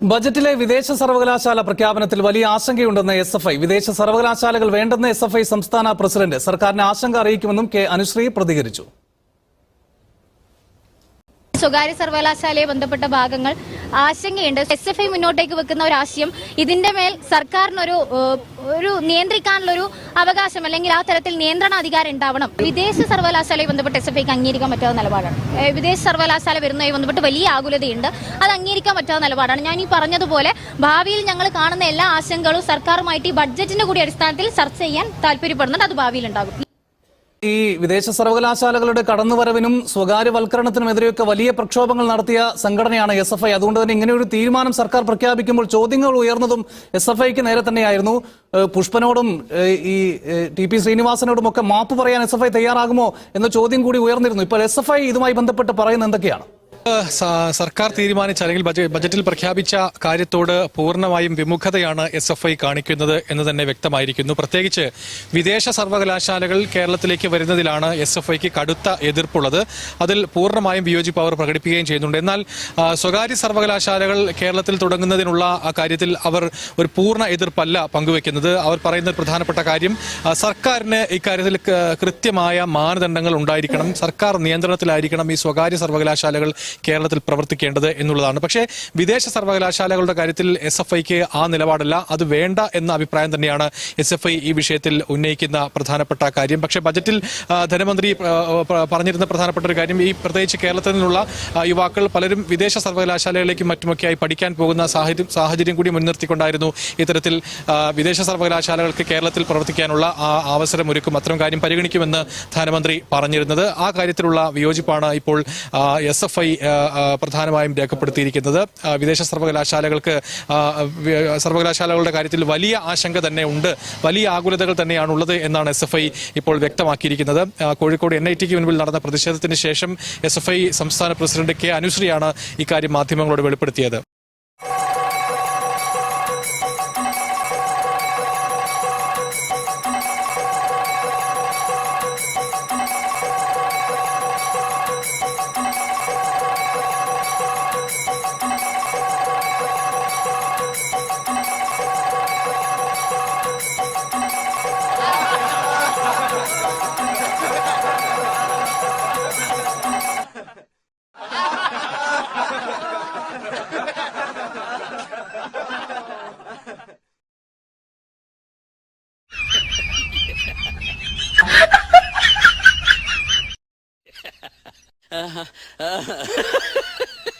ബജറ്റിലെ വിദേശ സർവകലാശാല പ്രഖ്യാപനത്തിൽ വലിയ ആശങ്കയുണ്ടെന്ന് എസ് എഫ് ഐ. വിദേശ സർവകലാശാലകൾ വേണ്ടെന്ന് എസ് എഫ് ഐ സംസ്ഥാന പ്രസിഡന്റ് സർക്കാരിന് ആശങ്ക അറിയിക്കുമെന്നും കെ അനുശ്രീ പ്രതികരിച്ചു. സ്വകാര്യ സർവകലാശാലയെ ബന്ധപ്പെട്ട ഭാഗങ്ങൾ ആശങ്കയുണ്ട്. എസ് എഫ് ഐ മുന്നോട്ടേക്ക് വെക്കുന്ന ഒരു ആശയം ഇതിന്റെ മേൽ സർക്കാരിനൊരു ഒരു നിയന്ത്രിക്കാനുള്ളൊരു അവകാശം അല്ലെങ്കിൽ ആ തരത്തിൽ നിയന്ത്രണ അധികാരം ഉണ്ടാവണം. വിദേശ സർവകലാശാലയെ ബന്ധപ്പെട്ട് എസ് എഫ് ഐക്ക് അംഗീകരിക്കാൻ പറ്റാത്ത നിലപാടാണ്. വിദേശ സർവകലാശാല വരുന്നതുമായി ബന്ധപ്പെട്ട് വലിയ ആകുലതയുണ്ട്. അത് അംഗീകരിക്കാൻ പറ്റാത്ത നിലപാടാണ്. ഞാൻ ഈ പറഞ്ഞതുപോലെ ഭാവിയിൽ ഞങ്ങൾ കാണുന്ന എല്ലാ ആശങ്കകളും സർക്കാരുമായിട്ട് ഈ ബഡ്ജറ്റിന്റെ കൂടി അടിസ്ഥാനത്തിൽ ചർച്ച ചെയ്യാൻ താല്പര്യപ്പെടുന്നുണ്ട്. അത് ഭാവിയിൽ ഉണ്ടാകും. ഈ വിദേശ സർവകലാശാലകളുടെ കടന്നുവരവിനും സ്വകാര്യവൽക്കരണത്തിനുമെതിരെയൊക്കെ വലിയ പ്രക്ഷോഭങ്ങൾ നടത്തിയ സംഘടനയാണ് എസ് എഫ് ഐ. അതുകൊണ്ട് തന്നെ ഇങ്ങനെ ഒരു തീരുമാനം സർക്കാർ പ്രഖ്യാപിക്കുമ്പോൾ ചോദ്യങ്ങൾ ഉയർന്നതും എസ് എഫ് ഐക്ക് നേരെ തന്നെയായിരുന്നു. പുഷ്പനോടും ഈ ടി പി ശ്രീനിവാസനോടും ഒക്കെ മാപ്പ് പറയാൻ എസ് എഫ് ഐ തയ്യാറാകുമോ എന്ന ചോദ്യം കൂടി ഉയർന്നിരുന്നു. ഇപ്പോൾ എസ് എഫ് ഐ ഇതുമായി ബന്ധപ്പെട്ട് പറയുന്നത് എന്തൊക്കെയാണ്? സർക്കാർ തീരുമാനിച്ച അല്ലെങ്കിൽ ബജ- ബജറ്റിൽ പ്രഖ്യാപിച്ച കാര്യത്തോട് പൂർണമായും വിമുഖതയാണ് എസ് എഫ് ഐ കാണിക്കുന്നത് എന്ന് തന്നെ വ്യക്തമായിരിക്കുന്നു. പ്രത്യേകിച്ച് വിദേശ സർവകലാശാലകൾ കേരളത്തിലേക്ക് വരുന്നതിലാണ് എസ് എഫ് ഐക്ക് കടുത്ത എതിർപ്പുള്ളത്. അതിൽ പൂർണമായും വിയോജിപ്പ് അവർ പ്രകടിപ്പിക്കുകയും ചെയ്യുന്നുണ്ട്. എന്നാൽ സ്വകാര്യ സർവകലാശാലകൾ കേരളത്തിൽ തുടങ്ങുന്നതിനുള്ള കാര്യത്തിൽ അവർ ഒരു പൂർണ എതിർപ്പല്ല പങ്കുവെക്കുന്നത്. അവർ പറയുന്ന പ്രധാനപ്പെട്ട കാര്യം സർക്കാരിന് ഇക്കാര്യത്തിൽ കൃത്യമായ മാനദണ്ഡങ്ങൾ ഉണ്ടായിരിക്കണം. സർക്കാർ നിയന്ത്രണത്തിലായിരിക്കണം ഈ സ്വകാര്യ സർവകലാശാലകൾ കേരളത്തിൽ പ്രവർത്തിക്കേണ്ടത് എന്നുള്ളതാണ്. പക്ഷേ വിദേശ സർവകലാശാലകളുടെ കാര്യത്തിൽ എസ് എഫ് ഐക്ക് ആ നിലപാടല്ല. അത് വേണ്ട എന്ന അഭിപ്രായം തന്നെയാണ് എസ് എഫ് ഐ ഈ വിഷയത്തിൽ ഉന്നയിക്കുന്ന പ്രധാനപ്പെട്ട കാര്യം. പക്ഷേ ബജറ്റിൽ ധനമന്ത്രി പറഞ്ഞിരുന്ന പ്രധാനപ്പെട്ട ഒരു കാര്യം ഈ പ്രത്യേകിച്ച് കേരളത്തിൽ നിന്നുള്ള യുവാക്കൾ പലരും വിദേശ സർവകലാശാലകളിലേക്കും മറ്റുമൊക്കെയായി പഠിക്കാൻ പോകുന്ന സാഹചര്യം സാഹചര്യം കൂടി മുൻനിർത്തിക്കൊണ്ടായിരുന്നു ഇത്തരത്തിൽ വിദേശ സർവകലാശാലകൾക്ക് കേരളത്തിൽ പ്രവർത്തിക്കാനുള്ള അവസരം ഒരുക്കും. അത്തരം കാര്യം പരിഗണിക്കുമെന്ന് ധനമന്ത്രി പറഞ്ഞിരുന്നത്. ആ കാര്യത്തിലുള്ള വിയോജിപ്പാണ് ഇപ്പോൾ എസ് എഫ് ഐ പ്രധാനമായും രേഖപ്പെടുത്തിയിരിക്കുന്നത്. വിദേശ സർവകലാശാലകൾക്ക് സർവകലാശാലകളുടെ കാര്യത്തിൽ വലിയ ആശങ്ക തന്നെ ഉണ്ട്. വലിയ ആകുലതകൾ തന്നെയാണ് ഉള്ളത് എന്നാണ് എസ് എഫ് ഐ ഇപ്പോൾ വ്യക്തമാക്കിയിരിക്കുന്നത്. കോഴിക്കോട് എൻ ഐ ടിക്ക് മുൻപിൽ നടന്ന പ്രതിഷേധത്തിന് ശേഷം എസ് എഫ് ഐ സംസ്ഥാന പ്രസിഡന്റ് കെ അനുശ്രീയാണ് ഇക്കാര്യം മാധ്യമങ്ങളോട് വെളിപ്പെടുത്തിയത്. Uh-huh. Uh-huh.